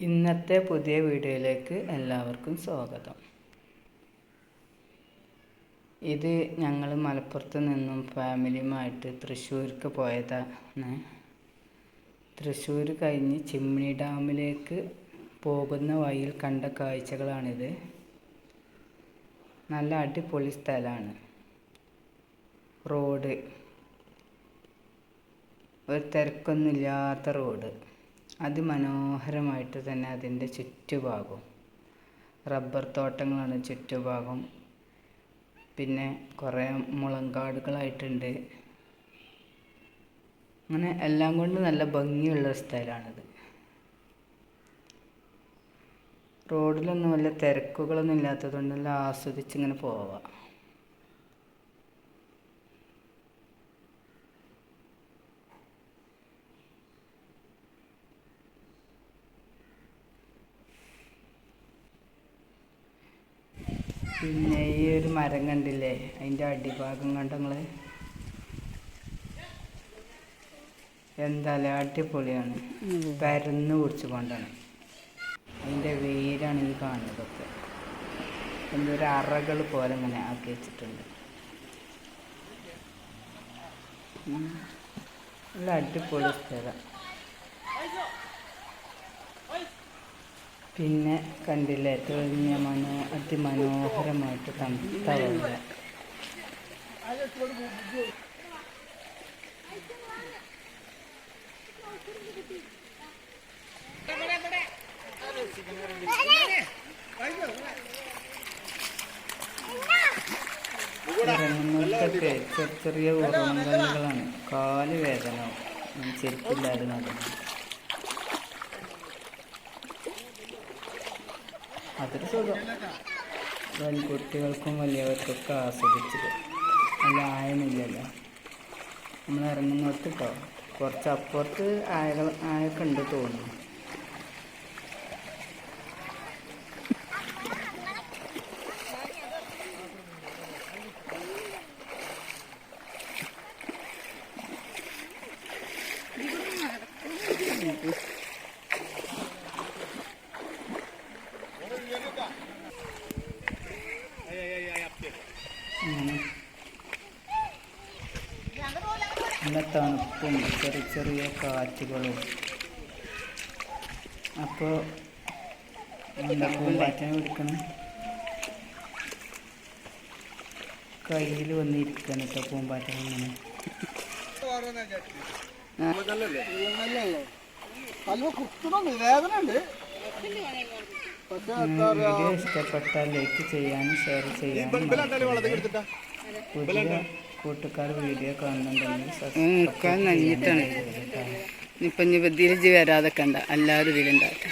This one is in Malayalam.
ഇന്നത്തെ പുതിയ വീഡിയോയിലേക്ക് എല്ലാവർക്കും സ്വാഗതം. ഇത് ഞങ്ങൾ മലപ്പുറത്ത് നിന്നും ഫാമിലിയുമായിട്ട് തൃശ്ശൂർക്ക് പോയതാണ്. തൃശ്ശൂർ കഴിഞ്ഞ് ചിമ്മിണി ഡാമിലേക്ക് പോകുന്ന വഴിയിൽ കണ്ട കാഴ്ചകളാണിത്. നല്ല അടിപൊളി സ്ഥലമാണ്. റോഡ്. ഒരു തിരക്കൊന്നുമില്ലാത്ത റോഡ്. അതിമനോഹരമായിട്ട് തന്നെ അതിന്റെ ചുറ്റുഭാഗം റബ്ബർ തോട്ടങ്ങളാണ് ചുറ്റുഭാഗം. പിന്നെ കുറേ മുളങ്കാടുകളായിട്ടുണ്ട്. അങ്ങനെ എല്ലാം കൊണ്ട് നല്ല ഭംഗിയുള്ള സ്ഥലമാണിത്. റോഡിലൊന്നും വല്ല തിരക്കുകളൊന്നും ഇല്ലാത്തതുകൊണ്ട് നല്ല ആസ്വദിച്ചിങ്ങനെ പോവാം. പിന്നെ ഈ ഒരു മരം കണ്ടില്ലേ? അതിന്റെ അടിഭാഗം കണ്ട നിങ്ങൾ എന്തായാലും അടിപൊളിയാണ്. പരന്ന് പിടിച്ചു കൊണ്ടാണ് അതിന്റെ വേരാണ് ഈ കാണുന്നതൊക്കെ. എന്തൊരു അറകൾ പോലെ ഇങ്ങനെ ആക്കി വെച്ചിട്ടുണ്ട്. നല്ല അടിപൊളി സ്ഥലം. പിന്നെ കണ്ടില്ലേ തെളിഞ്ഞ മനോ അതിമനോഹരമായിട്ട് തണുത്ത വെള്ളം ചെറിയ ചെറിയ ഉറങ്ങലുകളാണ്. കാൽ വേദന. ഞാൻ ചെരുപ്പില്ലാതെ അതൊരു സുഖം. കുട്ടികൾക്കും വലിയവർക്കൊക്കെ ആസ്വദിച്ചത് നല്ല ആയമില്ലല്ലോ നമ്മൾ ഇറങ്ങുന്നിടത്ത് കേട്ടോ കുറച്ച് അപ്പുറത്ത് ആയകൾ ആയൊക്കെ ഉണ്ട് തോന്നുന്നു. അങ്ങനെ നല്ല തണുപ്പും ചെറിയ ചെറിയ കാറ്റുകളും. അപ്പോൾ എന്താ പൂമ്പാറ്റനെ പിടിക്കണം കയ്യിൽ വന്നിരിക്കണം കേട്ടോ പൂമ്പാറ്റൻ ഇങ്ങനെ. വീഡിയോ ഇഷ്ടപ്പെട്ടാൽ ലൈക്ക് ചെയ്യാനും ഷെയർ ചെയ്യാനും. പുതിയ കൂട്ടുകാർ വീഡിയോ കാണുന്നുണ്ടെങ്കിൽ സബ്സ്ക്രൈബ് നിൽക്കാൻ നഞ്ഞിട്ടാണ് ചെയ്യാൻ മറക്കരുത് കേട്ടോ. ഇപ്പം ഇനി ഇതിൽ വരാതെ കണ്ട എല്ലാവരും ഇതിലുണ്ടാകട്ടെ